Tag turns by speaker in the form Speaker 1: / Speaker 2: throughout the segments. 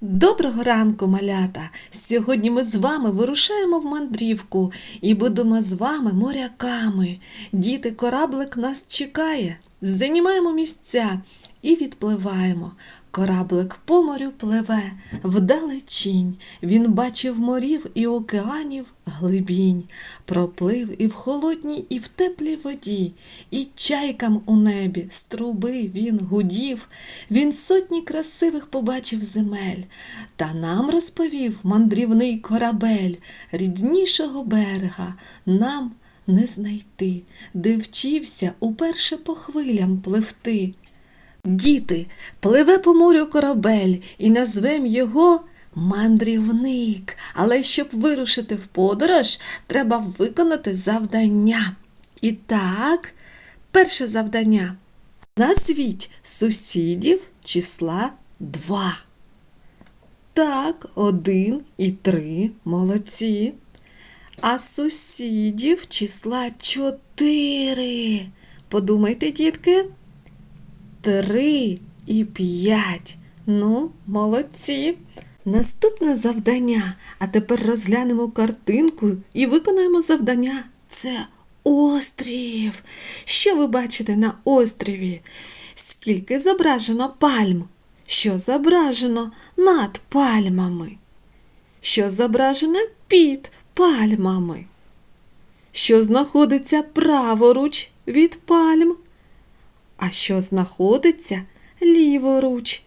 Speaker 1: Доброго ранку, малята! Сьогодні ми з вами вирушаємо в мандрівку і будемо з вами моряками. Діти, кораблик нас чекає. Займаємо місця і відпливаємо. Кораблик по морю пливе вдалечінь. Він бачив морів і океанів глибінь, проплив і в холодній, і в теплій воді, і чайкам у небі з труби він гудів. Він сотні красивих побачив земель, та нам розповів мандрівний корабель ріднішого берега нам не знайти, де вчився уперше по хвилям пливти. Діти, пливе по морю корабель і назвем його мандрівник. Але щоб вирушити в подорож, треба виконати завдання. І так, перше завдання. Назвіть сусідів числа 2. Так, один і три молодці. А сусідів числа 4. Подумайте, дітки. Три і п'ять. Ну, молодці. Наступне завдання. А тепер розглянемо картинку і виконаємо завдання. Це острів. Що ви бачите на острові? Скільки зображено пальм? Що зображено над пальмами? Що зображено під пальмами? Що знаходиться праворуч від пальм? А що знаходиться ліворуч?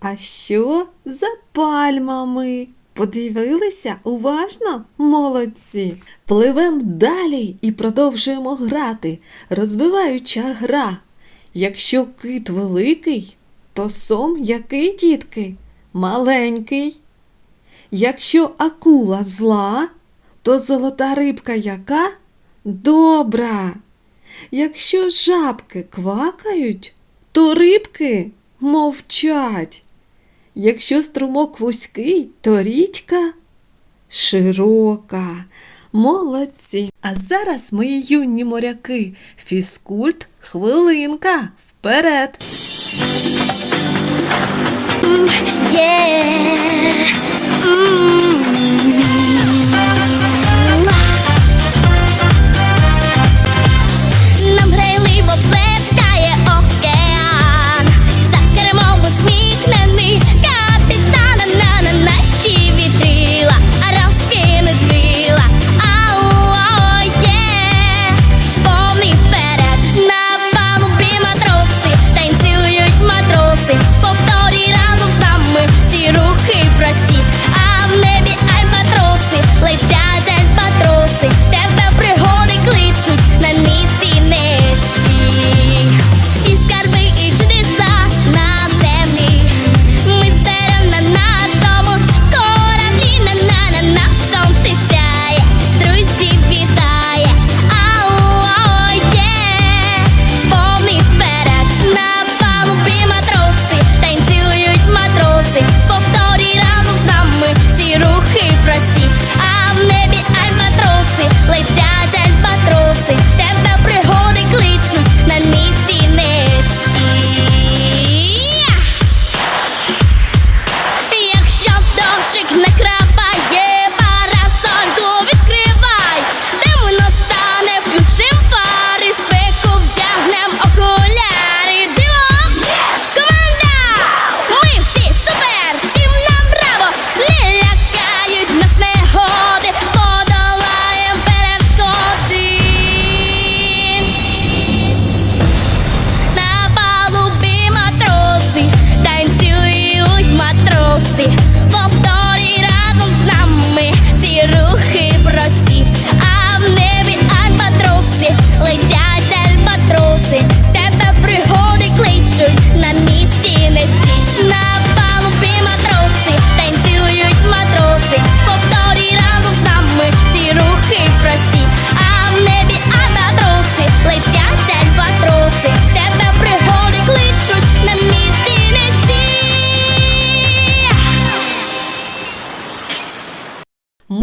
Speaker 1: А що за пальмами? Подивилися уважно? Молодці! Пливем далі і продовжуємо грати, розвиваюча гра. Якщо кит великий, то сом який, дітки? Маленький. Якщо акула зла, то золота рибка яка? Добра. Якщо жабки квакають, то рибки мовчать. Якщо струмок вузький, то річка широка. Молодці. А зараз, мої юні моряки, фізкульт, хвилинка, вперед.
Speaker 2: Yeah.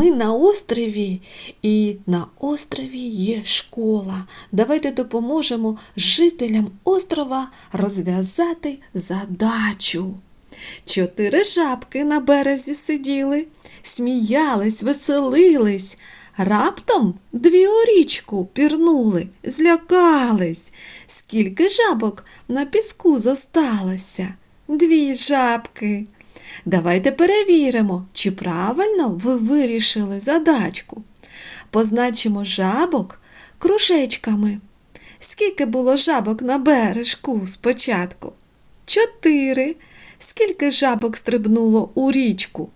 Speaker 1: Ми на острові, і на острові є школа. Давайте допоможемо жителям острова розв'язати задачу. Чотири жабки на березі сиділи, сміялись, веселились. Раптом дві у річку пірнули, злякались. Скільки жабок на піску зосталося? Дві жабки. Давайте перевіримо, чи правильно ви вирішили задачку. Позначимо жабок кружечками. Скільки було жабок на бережку спочатку? Чотири. Скільки жабок стрибнуло у річку?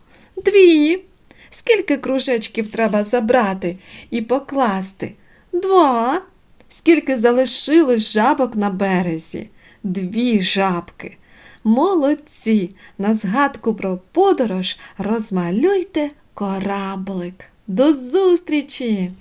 Speaker 1: Дві. Скільки кружечків треба забрати і покласти? Два. Скільки залишилось жабок на березі? Дві жабки. Молодці! На згадку про подорож розмалюйте кораблик. До зустрічі!